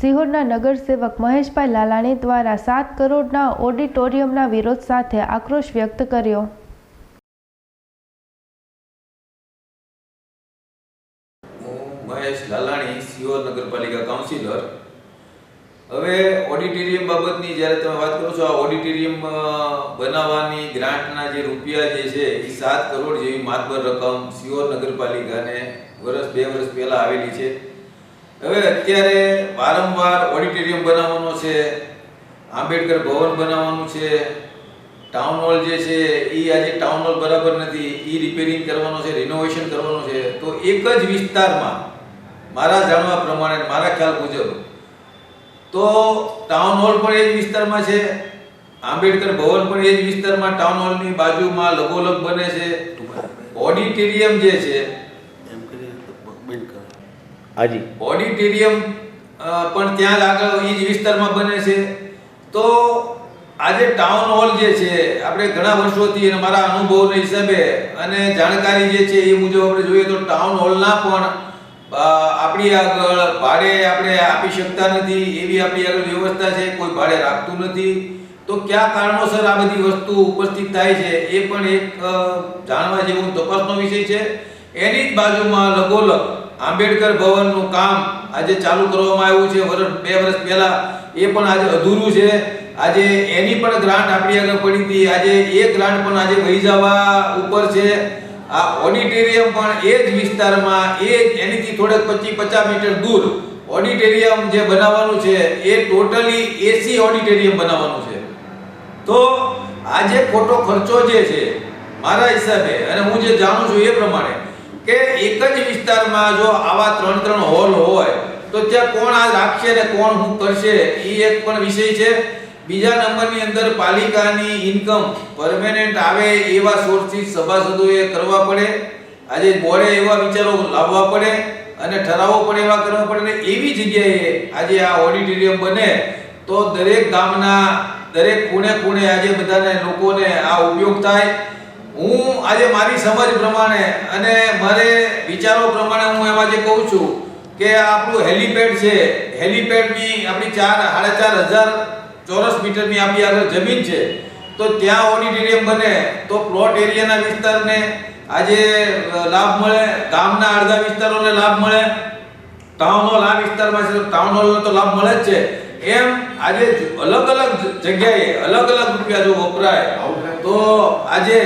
સિહોરના નગરસેવક મહેશભાઈ લાલાણી દ્વારા સાત કરોડના ઓડિટોરિયમના વિરોધ સાથે આક્રોશ વ્યક્ત કર્યો. મહેશ લાલાણી, સિહોર નગરપાલિકા કાઉન્સિલર. હવે ઓડિટોરિયમ બાબતની જ્યારે તમે વાત કરો છો, આ ઓડિટોરિયમ બનાવવાની ગ્રાન્ટના જે રૂપિયા જે છે એ સાત કરોડ જેવી માતબર રકમ સિયોર નગરપાલિકાને વર્ષ બે વર્ષ પહેલા આવેલી છે. હવે અત્યારે વારંવાર ઓડિટોરિયમ બનાવવાનો છે આંબેડકર ભવન બનાવવાનું છે ટાઉન હોલ જે છે એ આજે ટાઉન હોલ બરાબર નથી એ રિપેરિંગ કરવાનો છે રિનોવેશન કરવાનું છે. તો એક જ વિસ્તારમાં મારા જાણવા પ્રમાણે મારા ખ્યાલ મુજબ તો ટાઉન હોલ પણ એ જ વિસ્તારમાં છે આંબેડકર ભવન પણ એ જ વિસ્તારમાં ટાઉન હોલની બાજુમાં લગોલગ બને છે. ઓડિટોરિયમ જે છે એમ કરીએ તો બંધ કરો હાજી. ઓડિટોરિયમ પણ ત્યાં જ આગળ એ જ વિસ્તારમાં બને છે. તો આજે ટાઉન હોલ જે છે, આપણે ઘણા વર્ષોથી અને મારા અનુભવના હિસાબે અને જાણકારી જે છે એ મુજબ આપણે જોઈએ તો ટાઉન હોલના પણ આપણી આગળ ભાડે આપણે આપી શકતા નથી, એવી આપણી આગળ વ્યવસ્થા છે, કોઈ ભાડે રાખતું નથી. તો કયા કારણોસર આ બધી વસ્તુ ઉપસ્થિત થાય છે એ પણ એક જાણવા જેવું તપાસનો વિષય છે. એની જ બાજુમાં લગોલગ આંબેડકર ભવનનું કામ આજે ચાલુ કરવામાં આવ્યું છે. વર્ષ બે વર્ષ પહેલા એ પણ આજે અધૂરું છે. આજે એની પણ ગ્રાન્ટ આપણી આગળ પડી હતી. આજે એ ગ્રાન્ટ પણ આજે વહી જવા ઉપર છે. આ ઓડિટોરિયમ પણ એ જ વિસ્તારમાં એ જ એનીથી થોડેક પચીસ પચાસ મીટર દૂર ઓડિટોરિયમ જે બનાવવાનું છે, એ ટોટલી એસી ઓડિટોરિયમ બનાવવાનું છે. તો આજે ખોટો ખર્ચો જે છે, મારા હિસાબે અને હું જે જાણું છું એ પ્રમાણે કે એક જ વિસ્તારમાં જો આવા ત્રણ ત્રણ હોલ હોય, તો ત્યાં કોણ આ રાખશે ને કોણ શું કરશે, એ એક પણ વિષય છે. બીજા નંબરની અંદર પાલિકાની ઇન્કમ પરમેનન્ટ આવે એવા સોર્સથી સભાસદોએ કરવા પડે. આજે બોર્ડે એવા વિચારો લાવવા પડે અને ઠરાવો પણ એવા કરવા પડે ને એવી જગ્યાએ આજે આ ઓડિટોરિયમ બને, તો દરેક ગામના, દરેક ખૂણે ખૂણે આજે બધાને લોકોને આ ઉપયોગ થાય. હું આજે મારી સમજ પ્રમાણે અને મારે વિચારો પ્રમાણે હું એમાં જે કહું છું કે આપણું હેલીપેડ છે, હેલીપેડની આપણી ચાર, સાડા ચાર હજાર ચોરસ મીટરની આપણી આગળ જમીન છે. તો ત્યાં ઓડિટોરિયમ બને, તો પ્લોટ એરિયાના વિસ્તારને આજે લાભ મળે, ગામના અડધા વિસ્તારોને લાભ મળે ટાઉન હોલ આ વિસ્તારમાં છે ટાઉન હોલનો તો લાભ મળે જ છે. એમ આજે અલગ અલગ જગ્યાએ અલગ અલગ રૂપિયા જો વપરાય, તો આજે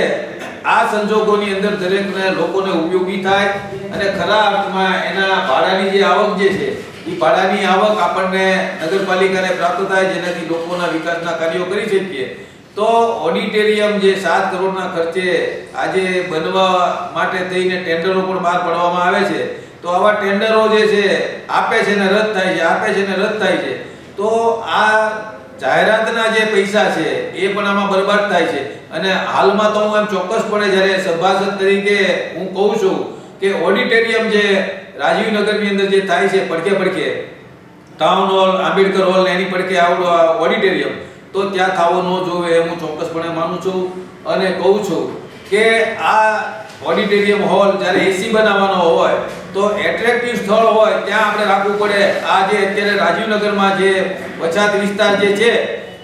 આ સંજોગોની અંદર દરેકને લોકોને ઉપયોગી થાય અને ખરા અર્થમાં એના ભાડાની જે આવક જે છે, એ ભાડાની આવક આપણને નગરપાલિકાને પ્રાપ્ત થાય, જેનાથી લોકોના વિકાસના કાર્યો કરી શકીએ. તો ઓડિટોરિયમ જે સાત કરોડના ખર્ચે આજે બનવા માટે થઈને ટેન્ડરો પણ બહાર પાડવામાં આવે છે. તો આવા ટેન્ડરો જે છે, આપે છે ને રદ થાય છે, આપે છે ને રદ થાય છે. તો આ જાહેરાતના જે પૈસા છે, એ પણ આમાં બરબાદ થાય છે. અને હાલમાં તો હું એમ ચોક્કસપણે જ્યારે સભાસદ તરીકે હું કહું છું કે ઓડિટોરિયમ જે રાજીવનગરની અંદર જે થાય છે, પડખે પડખે ટાઉન હોલ આંબેડકર હોલ એની પડખે આવડો ઓડિટોરિયમ, તો ત્યાં થવો ન જોવે એ હું ચોક્કસપણે માનું છું અને કહું છું કે આ ઓડિટોરિયમ હોલ જ્યારે એસી બનાવવાનો હોય તો એટ્રેક્ટિવ સ્થળ હોય, ત્યાં આપણે રાખવું પડે. આ જે અત્યારે રાજીવનગરમાં જે પછાત વિસ્તાર જે છે,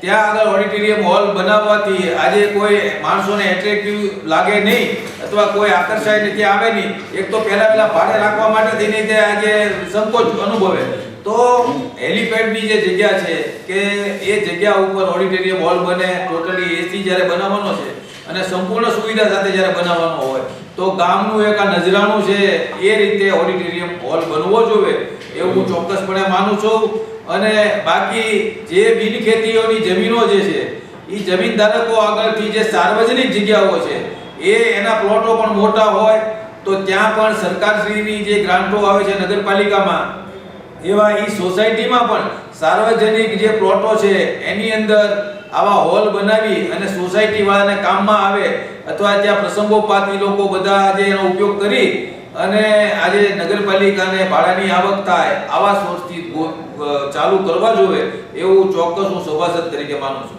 ત્યાં આગળ ઓડિટોરિયમ હોલ બનાવવાથી આજે કોઈ માણસોને એટ્રેક્ટિવ લાગે નહીં, અથવા કોઈ આકર્ષાય ત્યાં આવે નહીં. એક તો પહેલા પહેલા ભાડે રાખવા માટે થઈને તે આજે સંકોચ અનુભવે. તો હેલિપેડની જે જગ્યા છે, કે એ જગ્યા ઉપર ઓડિટોરિયમ હોલ બને ટોટલી એસી જ્યારે બનાવવાનો છે અને સંપૂર્ણ સુવિધા સાથે જ્યારે બનાવવાનો હોય, તો ગામનું એક આ નજરાણું છે, એ રીતે ઓડિટોરિયમ હોલ બનવો જોઈએ, એવું હું ચોક્કસપણે માનું છું. અને બાકી જે બિનખેતીઓની જમીનો જે છે એ જમીન ધારકો આગળથી જે સાર્વજનિક જગ્યાઓ છે, એ એના પ્લોટો પણ મોટા હોય, તો ત્યાં પણ સરકારશ્રીની જે ગ્રાન્ટો આવે છે નગરપાલિકામાં, એવા એ સોસાયટીમાં પણ સાર્વજનિક જે પ્લોટો છે, એની અંદર આવા હોલ બનાવી અને સોસાયટી વાળાને કામમાં આવે અથવા ત્યાં પ્રસંગોપાત લોકો બધા આજે એનો ઉપયોગ કરી અને આજે નગરપાલિકાને ભાડાની આવક થાય આવા સોર્સથી ચાલુ કરવા જોઈએ એવું ચોક્કસ હું સભાસદ તરીકે માનું છું.